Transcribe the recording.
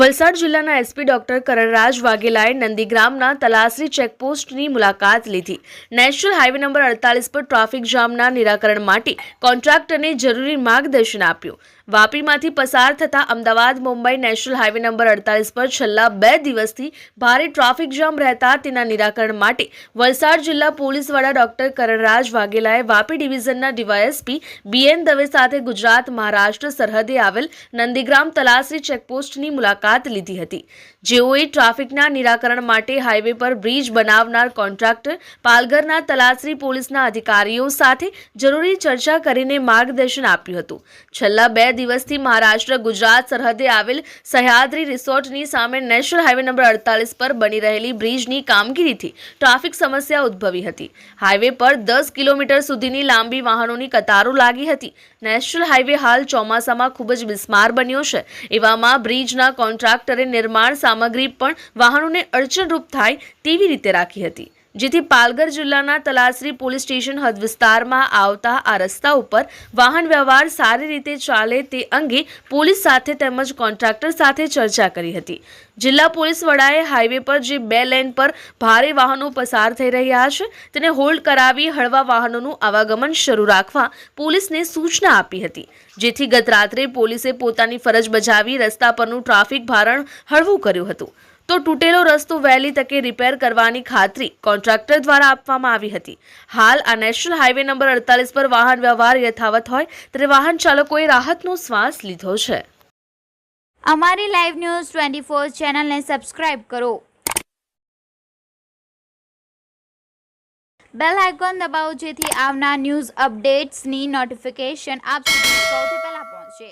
વલસાડ જિલ્લાના SP doctor Karanraj વાઘેલાએ નંદીગ્રામના તલાસરી ચેકપોસ્ટની મુલાકાત લીધી. નેશનલ હાઈવે નંબર અડતાલીસ પર ટ્રાફિક જામના નિરાકરણ માટે કોન્ટ્રાક્ટરને જરૂરી માર્ગદર્શન આપ્યું. વાપીમાંથી પસાર થતા Ahmedabad Mumbai national highway number અડતાલીસ પર છેલ્લા બે દિવસથી ભારે ટ્રાફિક જામ રહેતા તેના નિરાકરણ માટે વલસાડ જિલ્લા પોલીસ વડા ડોક્ટર કરણરાજ વાઘેલાએ વાપી ડિવિઝનના ડીવાયએસપી બીએન દવે સાથે ગુજરાત મહારાષ્ટ્ર સરહદે આવેલ નંદીગ્રામ તલાસરી ચેકપોસ્ટની મુલાકાત લીધી હતી. જેઓએ ટ્રાફિકના નિરાકરણ માટે હાઈવે પર બ્રિજ બનાવનાર કોન્ટ્રાક્ટર, પાલઘરના તલાસરી પોલીસના અધિકારીઓ સાથે જરૂરી ચર્ચા કરીને માર્ગદર્શન આપ્યું હતું. છેલ્લા બે દિવસથી મહારાષ્ટ્ર, ગુજરાત સરહદે આવેલ સહ્યાદ્રી રિસોર્ટની સામે નેશનલ હાઈવે નંબર અડતાલીસ પર બની રહેલી બ્રિજની કામગીરીથી ટ્રાફિક સમસ્યા ઉદ્ભવી હતી. હાઈવે પર દસ કિલોમીટર સુધીની લાંબી વાહનોની કતારો લાગી હતી. નેશનલ હાઈવે હાલ ચોમાસામાં ખૂબ જ બિસ્માર બન્યો છે. એવામાં બ્રિજના કોન્ટ્રાક્ટરે નિર્માણ સામગ્રી પણ વાહનોને અડચણરૂપ થાય તેવી રીતે રાખી હતી. જેથી પાલઘર જિલ્લાના તલાસરી પોલીસ સ્ટેશન હદ વિસ્તારમાં આવતા આ રસ્તા ઉપર વાહન વ્યવહાર સારી રીતે ચાલે તે અંગે પોલીસ સાથે તેમજ કોન્ટ્રાક્ટર સાથે ચર્ચા કરી હતી. જિલ્લા પોલીસ વડાએ હાઈવે પર જે બે લેન પર ભારે વાહનો પસાર થઈ રહ્યા છે, તેને હોલ્ડ કરાવી હળવા વાહનોનું આવાગમન શરૂ રાખવા પોલીસને સૂચના આપી હતી. જેથી ગત રાત્રે પોલીસે પોતાની ફરજ બજાવી રસ્તા પરનું ટ્રાફિક ભારણ હળવું કર્યું હતું. તો તૂટેલો રસ્તો વહેલી તકે રિપેર કરવાની ખાતરી કોન્ટ્રાક્ટર દ્વારા આપવામાં આવી હતી. હાલ આ નેશનલ હાઈવે નંબર અડતાલીસ પર વાહન વ્યવહાર યથાવત હોય ત્યારે વાહન ચાલકોએ રાહતનો શ્વાસ લીધો છે. અમારી લાઈવ ન્યૂઝ ટ્વેન્ટી ફોર ચેનલને સબસ્ક્રાઇબ કરો. બેલ આઇકોન દબાવો જેથી આવનાર ન્યૂઝ અપડેટ્સની નોટિફિકેશન આપ સુધી સૌથી પહેલા પહોંચે.